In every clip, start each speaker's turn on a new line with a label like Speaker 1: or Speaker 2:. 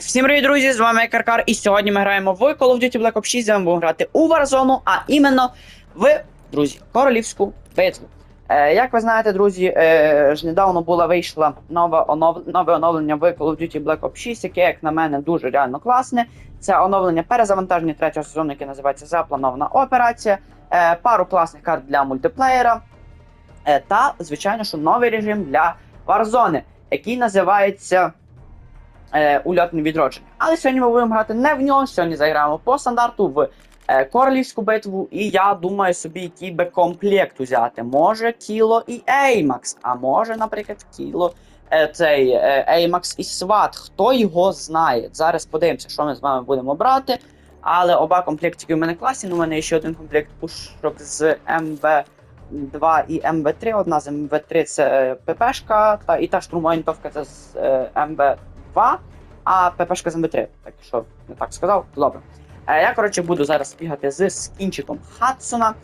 Speaker 1: Всім привіт, друзі! З вами Каркар, і сьогодні ми граємо в Call of Duty Black Ops 6, де ми будемо грати у Warzone, а іменно в, друзі, королівську битву. Е, як ви знаєте, друзі, е, ж недавно була вийшла нова онов... нове оновлення в Call of Duty Black Ops 6, яке, як на мене, дуже реально класне. Це оновлення перезавантаження третього сезону, яке називається Запланована операція, е, пару класних карт для мультиплеєра, е, та, звичайно, що новий режим для Warzone, який називається е, ульотне відродження. Але сьогодні ми будемо грати не в нього. Сьогодні заграємо по стандарту в е, королівську битву. І я думаю собі, який би комплект взяти. Може кіло і Еймакс, а може, наприклад, кіло е, цей е, Еймакс і Сват. Хто його знає? Зараз подивимося, що ми з вами будемо брати. Але оба комплектики у мене класні. Ну, у мене є ще один комплект пушок з МБ. 2 і МВ3. Одна з МВ3 це е, ППшка, та і та штурмовантовка це з е, МВ2, а ППшка з МВ3. Так що не так сказав, добре. Е, я, коротше, буду зараз бігати з скінчиком Хадсона.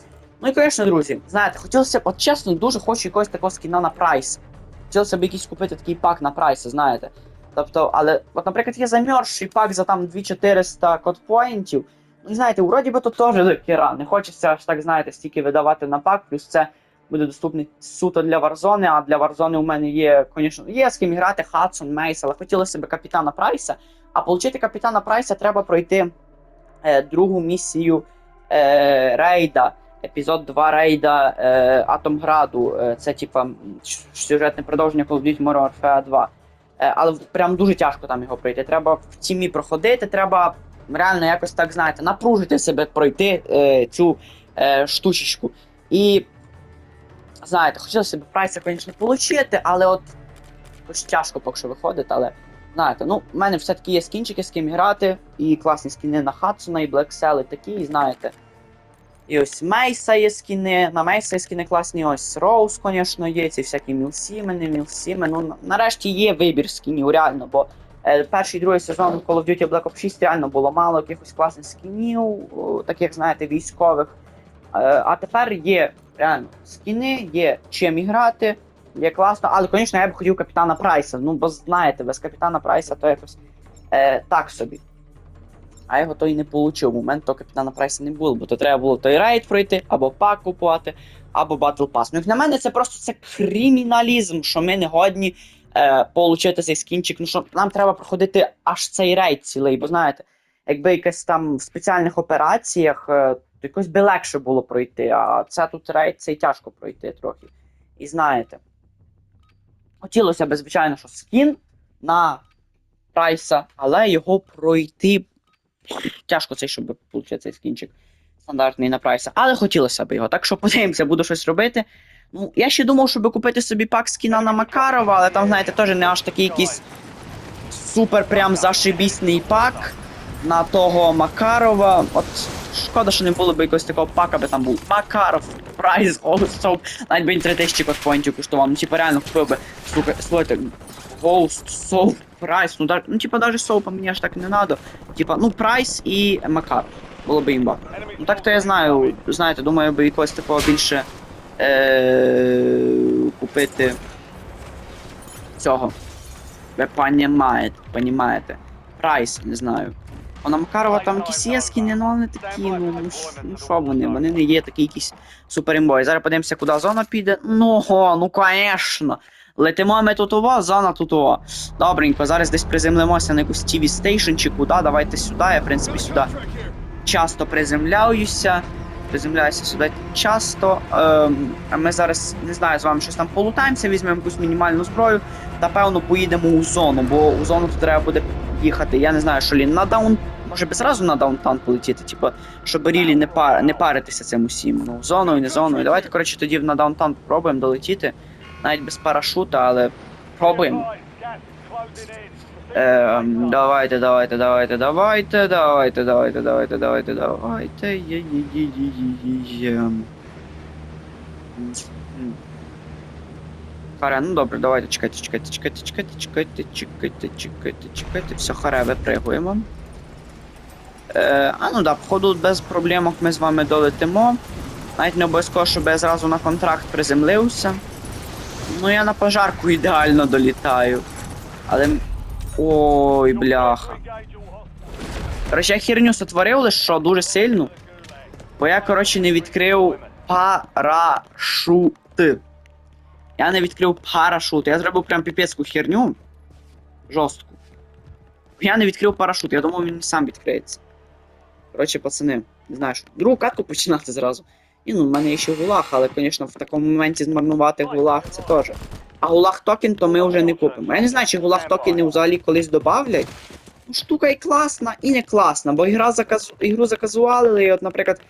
Speaker 1: Ну і, звісно, друзі, знаєте, хотілося б, от чесно, дуже хочу якогось такого скіна на прайс. Хотілося б якийсь купити такий пак на прайс, знаєте. Тобто, але, от, наприклад, є замерзший пак за там 2400 кодпоінтів. Ну, знаєте, вроді би то теж хіра. Не хочеться аж так, знаєте, стільки видавати на пак, плюс це буде доступний суто для Warzone, а для Warzone у мене є, звісно, є з ким грати Хадсон, Мейс, але хотілося б капітана Прайса. А отримати капітана Прайса треба пройти е, другу місію е, рейда, епізод 2 рейда е, Атомграду. Е, це типа сюжетне продовження Call of Duty Modern Warfare 2. Е, але прям дуже тяжко там його пройти. Треба в тімі проходити, треба реально якось так, знаєте, напружити себе пройти е, цю е, штучечку. І знаєте, хотілося б прайса, звісно, отримати, але от якось тяжко поки що виходить, але знаєте, ну, в мене все-таки є скінчики, з ким грати, і класні скіни на Хадсона, і і такі, і знаєте. І ось Мейса є скіни, на Мейса є скіни класні, ось Роуз, звісно, є, ці всякі Мілсімени, Мілсімен. Ну, на- нарешті є вибір скінів, реально, бо е, перший і другий сезон Call of Duty Black Ops 6 реально було мало якихось класних скінів, таких, знаєте, військових. Е, а тепер є реально скіни, є чим грати, є класно, але, звісно, я б хотів капітана Прайса. Ну, бо знаєте, без капітана Прайса то якось е, так собі. А його то й не получив. Момент того капітана Прайса не було, бо то треба було той рейд пройти, або пак купувати, або Battle Pass. Ну, як на мене, це просто це криміналізм, що ми не годні е, получити цей скінчик. Ну що нам треба проходити аж цей рейд цілий, бо знаєте, якби якесь там в спеціальних операціях, е, то якось би легше було пройти, а це тут рейд цей тяжко пройти трохи. І знаєте. Хотілося б, звичайно, що скін на прайса, але його пройти тяжко цей, щоб отримати цей скінчик стандартний на прайса. Але хотілося б його. Так що подивимося, буду щось робити. Ну, я ще думав, щоб купити собі пак скіна на Макарова, але там, знаєте, теж не аж такий якийсь супер прям зашибісний пак на того Макарова. От шкода, що не було б якогось такого пака, би там був Макаров, прайс, Соуп, навіть би він 3000 кодпоінтів коштував. Ну, типа, реально купив би, сука, слухайте, Ghost, Соуп, прайс, ну, да, ну, типа, даже Соупа мені аж так не надо. Типа, ну, прайс і Макаров. Було б імба. Ну так то я знаю, знаєте, думаю, би якогось такого більше е- купити цього. Ви понімаєте, понімаєте. Прайс, не знаю. А на Макарова там якісь є скіни, ну але не такі, ну, ну, ну що вони, вони не є такі якісь суперімбої. Зараз подивимося, куди зона піде. Ну, ну конечно. Летимо ми тут ово, зона тут ово. Добренько, зараз десь приземлимося на якусь TV Station чи куди, давайте сюди, я в принципі сюди часто приземляюся. Приземляюся сюди часто. А ми зараз не знаю, з вами щось там полутаємося, візьмемо якусь мінімальну зброю та певно поїдемо у зону, бо у зону тут треба буде їхати. Я не знаю, що лін на даун. Може би зразу на даунтан полетіти, типу, щоб рілі не, пар... не паритися цим усім. Ну, зоною, не зоною. Давайте, коротше, тоді на даунтан спробуємо долетіти. Навіть без парашута, але пробуємо. Ем, давайте, давайте, давайте, давайте, давайте, давайте, давайте, давайте, давайте. Є-є-є-є-є-є. Харе, ну добре, давайте чекайте, чекайте, чекайте, чекайте, чекайте, чекайте, чекайте, чекайте. Все, харе, випригуємо. Е, а ну да, походу без проблемок ми з вами долетимо. Навіть не обов'язково, щоб я зразу на контракт приземлився. Ну я на пожарку ідеально долітаю. Але Ой, бляха. Короче, я херню сотворив лише що дуже сильно. Бо я, коротше, не відкрив парашут. Я не відкрив парашут. Я зробив прям піпецьку херню. Жорстку. Я не відкрив парашут, я думав, він сам відкриється. Коротше, пацани, не знаю, що. Другу катку починати зразу. І ну, в мене ще гулаг, але, звісно, в такому моменті змарнувати гулаг це теж. А гулаг токен, то ми вже не купимо. Я не знаю, чи гулаг токени взагалі колись добавлять. Ну, штука і класна, і не класна, бо ігра заказ... ігру заказували, і от, наприклад,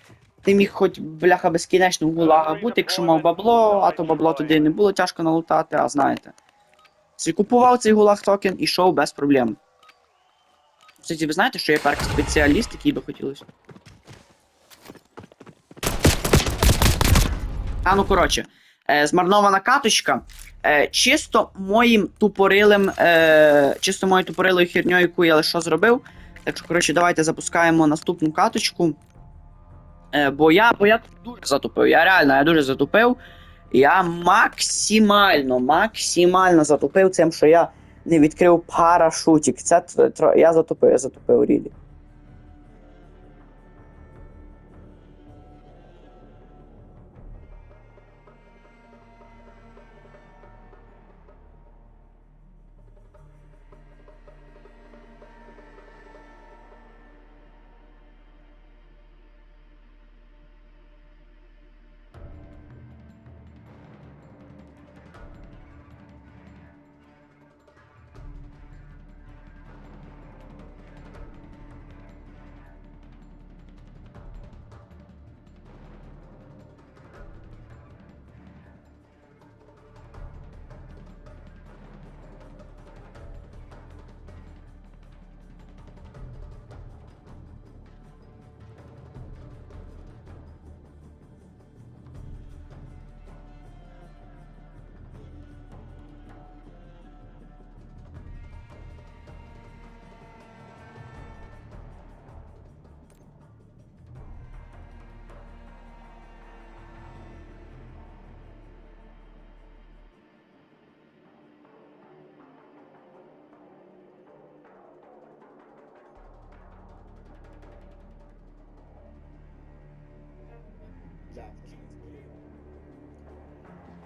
Speaker 1: ти міг хоч бляха безкінечно в гулага бути, якщо мав бабло, а то бабло туди не було тяжко налутати, а знаєте. Купував цей гулаг токен і йшов без проблем. Кстати, ви знаєте, що я перк спеціаліст, який би хотілося? А ну коротше, е, змарнована каточка. Е, чисто моїм тупорилим, е, чисто моєю тупорилою херньою, яку я лише зробив. Так що, коротше, давайте запускаємо наступну каточку. Е, бо я, бо я дуже затупив. Я реально я дуже затупив. Я максимально, максимально затупив цим, що я не відкрив парашутик. Це я затупив, я затупив рілі.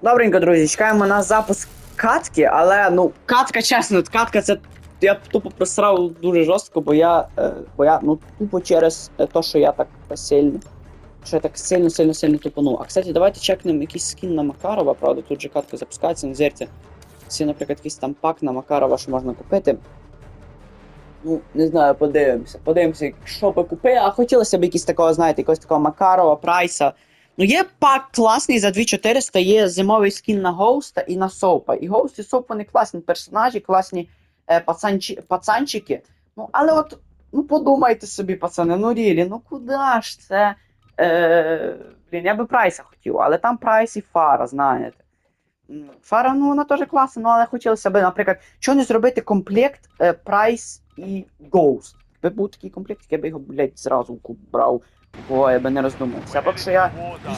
Speaker 1: Добренько, друзі, чекаємо на запуск катки, але ну, катка, чесно, катка це. Я тупо просрав дуже жорстко, бо я. Е, бо я ну тупо через те, що я так сильно. Що я так сильно, сильно, сильно тупанув. А кстати, давайте чекнемо якийсь скін на Макарова, правда, тут же катка запускається, не зерте. Це, наприклад, якийсь там пак на Макарова, що можна купити. Ну, не знаю, подивимося. Подивимося, що би купити. А хотілося б якийсь такого, знаєте, якогось такого Макарова, прайса. Ну, є пак класний за 2400, є зимовий скін на Гоуста і на Соупа. І Гоуст і Соуп вони класні персонажі, класні е, пацанчі, пацанчики. Ну, але от, ну подумайте собі, пацани, ну рілі, ну куди ж це. Е, блін, я би прайса хотів, але там прайс і фара, знаєте. Фара, ну вона теж класна, ну але хотілося б, наприклад, що не зробити комплект е, прайс і Ghost. Якби був такий комплект, я би його, блядь, зразу брав. Бо я би не роздумався. Поки що я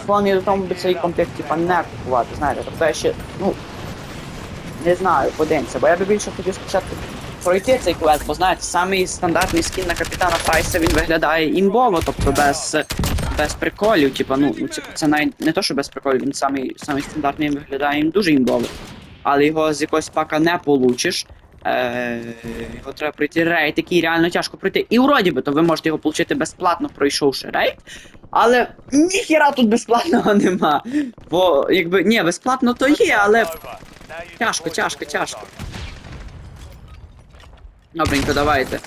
Speaker 1: склонний до тому, би цей комплект типа не купувати, знаєте, тобто я ще, ну, не знаю, подивимося, бо я би більше хотів спочатку пройти цей квест, бо знаєте, самий стандартний скін на капітана Прайса він виглядає імбово, тобто без, без приколів, типа, ну, ну, це, це навіть не то, що без приколів, він самий, самий стандартний виглядає їм дуже імбово. Але його з якогось пака не получиш. Е, його треба пройти рейд, який реально тяжко пройти. І вроді би, то ви можете його отримати безплатно, пройшовши рейд. Але ніхіра тут безплатного нема. Бо, якби, ні, безплатно то є, але тяжко, тяжко, тяжко. Добренько, давайте.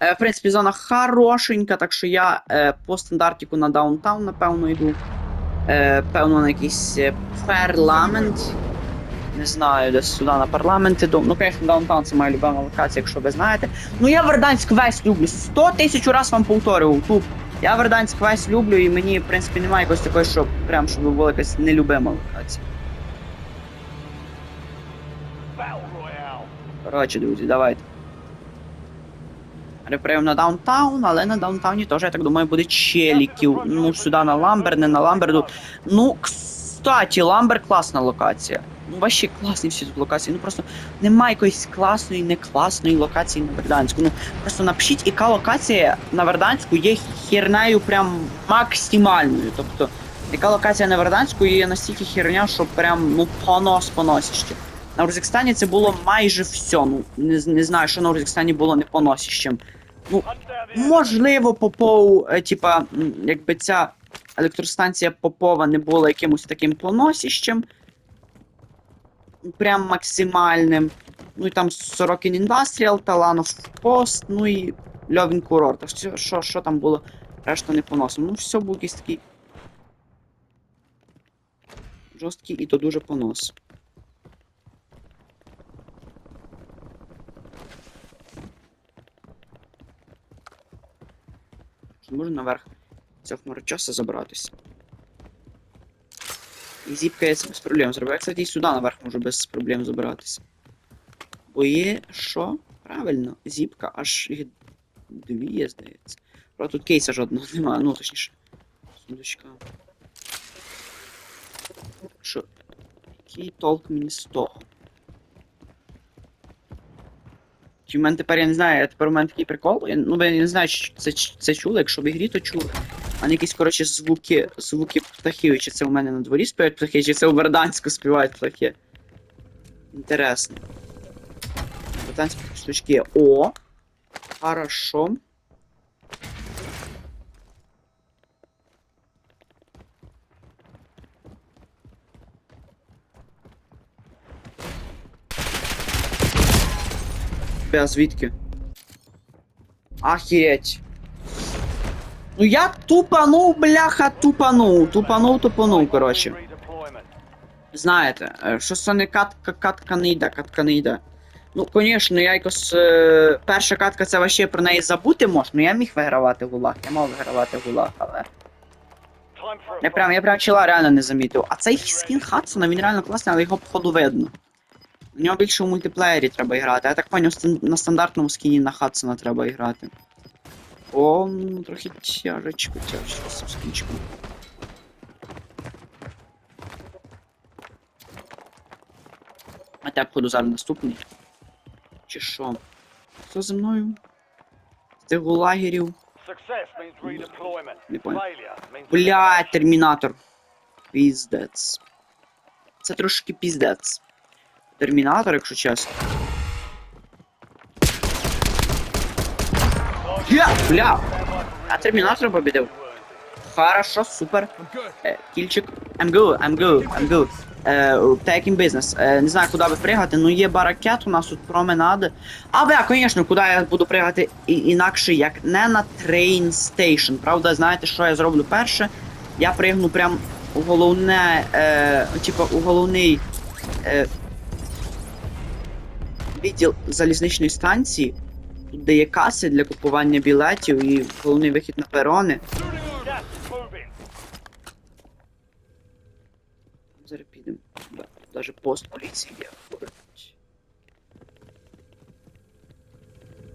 Speaker 1: Е, в принципі, зона хорошенька, так що я е, по стандартику на даунтаун, напевно, йду. Е, певно, на якийсь е, парламент. Не знаю, десь сюди на парламент іду. Ну, звісно, даунтаун це моя любима локація, якщо ви знаєте. Ну я Верданськ весь люблю. Сто тисяч раз вам повторював тут. Я Верданськ весь люблю, і мені, в принципі, немає якось такої, що прям щоб була якась нелюбима локація. Коротше, друзі, давайте. Репрейм на даунтаун, але на даунтауні теж, я так думаю, буде челіків. Ну, сюди на Ламбер, не на Ламберду. Ну, кстати, Ламбер класна локація. Ну, ваші класні всі тут локації. Ну просто немає якоїсь класної, не класної локації на Верданську. Ну просто напишіть, яка локація на Верданську є хернею прям максимальною. Тобто, яка локація на Верданську є настільки херня, що прям ну понос поносище. На Урзикстані це було майже все. Ну не, не знаю, що на Урзикстані було не поносищем. Ну, можливо, Попов, е, типа, якби ця електростанція Попова не була якимось таким поносищем. Прям максимальним. Ну і там Сорокін Industrial, Таланов Пост, ну і Льовін Курорт. А Що, що, там було? Решта не поносом. Ну, все був якийсь такий. Жорсткий і то дуже понос. Можна наверх цього хмарочоса забратися? І зіпка я без проблем зробив. Я, кстати, і сюди наверх можу без проблем забиратися. Бо є що? Правильно, зіпка аж їх дві є, здається. Правда, тут кейса жодного немає, ну точніше. Сундучка. Що? Який толк мені з того? Чи в мене тепер я не знаю, тепер у мене такий прикол. Я, ну, я не знаю, чи це, це чули, якщо в ігрі, то чули. А не якісь, коротше, звуки, звуки птахів, чи це у мене на дворі співають птахи, чи це у Верданську співають птахи. Інтересно. Верданські штучки. О! Хорошо. Бля, звідки? Ахереть. Ну я тупанув, бляха, тупанув. Тупанув, тупанув, коротше. Знаєте, е, що це не катка, катка не йде, катка не йде. Ну, звісно, я якось. Е, перша катка це вообще про неї забути можна. Ну я міг вигравати гулаг, я мав вигравати гулаг, але. Я прям, я прям чела реально не замітив. А цей скін Хадсона, він реально класний, але його походу видно. В нього більше у мультиплеєрі треба грати. Я так поняв, на стандартному скіні на Хадсона треба грати. О, ну, трохи тяжечко, тяжечко цим. А так походу зараз наступний. Чи що? Хто за мною? З тих гулагерів. Не. Блядь, термінатор. Піздець. Це трошки піздець. Термінатор, якщо чесно. Бля! А термінатор побідив. Хорошо, супер. Е, кільчик. I'm good, I'm good, I'm good. Е, taking business. Е, не знаю, куди би пригати, ну є баракет, у нас тут променади. А бля, звісно, куди я буду пригати і, інакше, як не на train station. Правда, знаєте, що я зроблю перше? Я пригну прям у головне, е, типу, у головний е, відділ залізничної станції, тут де є каси для купування білетів і головний вихід на перони. Зараз підемо. Даже пост поліції є.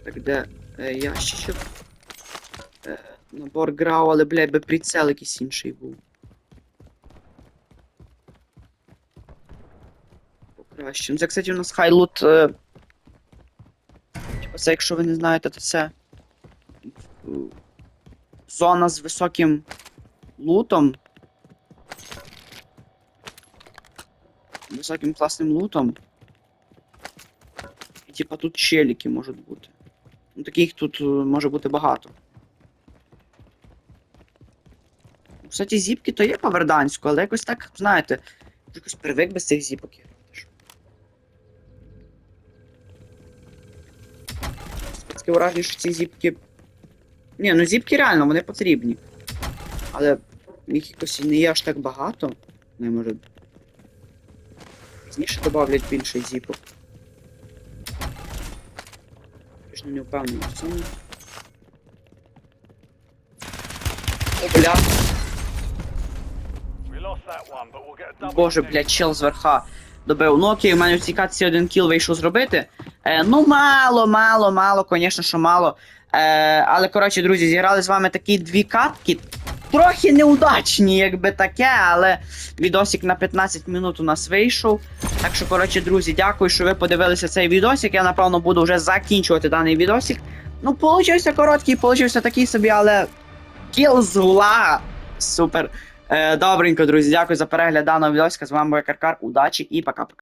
Speaker 1: Так, де е, ящичок. Е, набор грау, але, блядь, би прицел якийсь інший був. Покраще. Ну, це, кстати, у нас хайлут. Е... Це, якщо ви не знаєте, то це. е, Зона з високим лутом. високим класним лутом. І типа тут челіки можуть бути. Ну таких тут е, може бути багато. Кстати, зіпки то є по Верданську, але якось так, знаєте, якось привик без цих зіпок що. Таке що ці зіпки. Ні, ну зіпки реально, вони потрібні. Але їх якось не є аж так багато. Не може Пізніше добавлять більше зіпок. Точно не впевнений в цьому. О, бля. Боже, блядь, чел зверха добив. Ну окей, у мене в цій один кіл вийшов зробити. Е, ну, мало, мало, мало, звісно, що мало. Е, але коротше, друзі, зіграли з вами такі дві катки. трохи неудачні, якби таке, але відосик на 15 минут у нас вийшов. Так що, коротше, друзі, дякую, що ви подивилися цей відосик. Я напевно буду вже закінчувати даний відосик. Ну, получився короткий, получився такий собі, але кіл з гула. Супер. Е, добренько, друзі, дякую за перегляд даного відосика. З вами був Каркар. Удачі і пока-пока.